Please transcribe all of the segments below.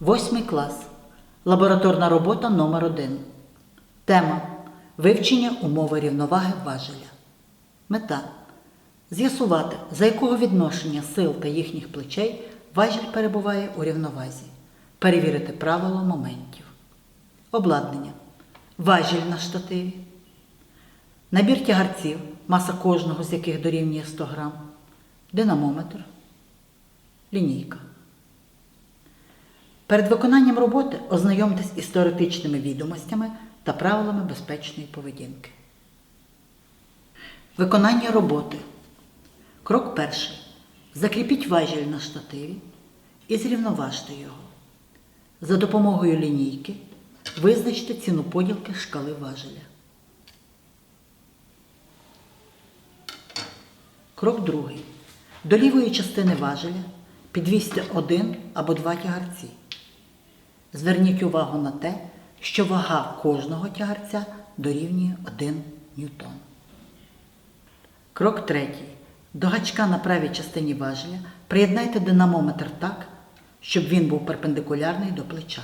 Восьмий клас. Лабораторна робота номер 1 Тема Вивчення умови рівноваги важеля. Мета з'ясувати, за якого відношення сил та їхніх плечей важіль перебуває у рівновазі. Перевірити правило моментів. Обладнання. Важіль на штативі. Набір тягарців, маса кожного з яких дорівнює 100 грам. Динамометр. Лінійка. Перед виконанням роботи ознайомтесь із теоретичними відомостями та правилами безпечної поведінки. Виконання роботи. Крок перший. Закріпіть важіль на штативі і зрівноважте його. За допомогою лінійки визначте ціну поділки шкали важеля. Крок другий. До лівої частини важеля підвісьте один або два тягарці. Зверніть увагу на те, що вага кожного тягарця дорівнює 1 ньютон. Крок третій. До гачка на правій частині важеля приєднайте динамометр так, щоб він був перпендикулярний до плеча.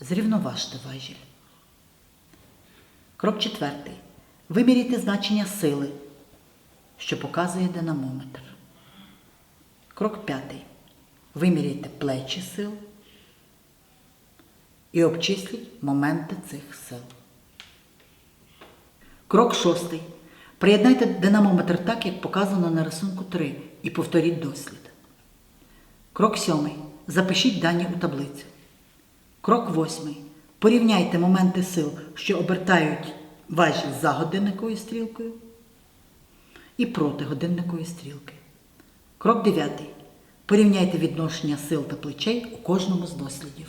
Зрівноважте важіль. Крок четвертий. Виміряйте значення сили, що показує динамометр. Крок п'ятий. Виміряйте плечі сил і обчисліть моменти цих сил. Крок шостий. Приєднайте динамометр так, як показано на рисунку 3, і повторіть дослід. Крок сьомий. Запишіть дані у таблицю. Крок восьмий. Порівняйте моменти сил, що обертають важіль за годинниковою стрілкою і проти годинникової стрілки. Крок дев'ятий. Порівняйте відношення сил та плечей у кожному з дослідів.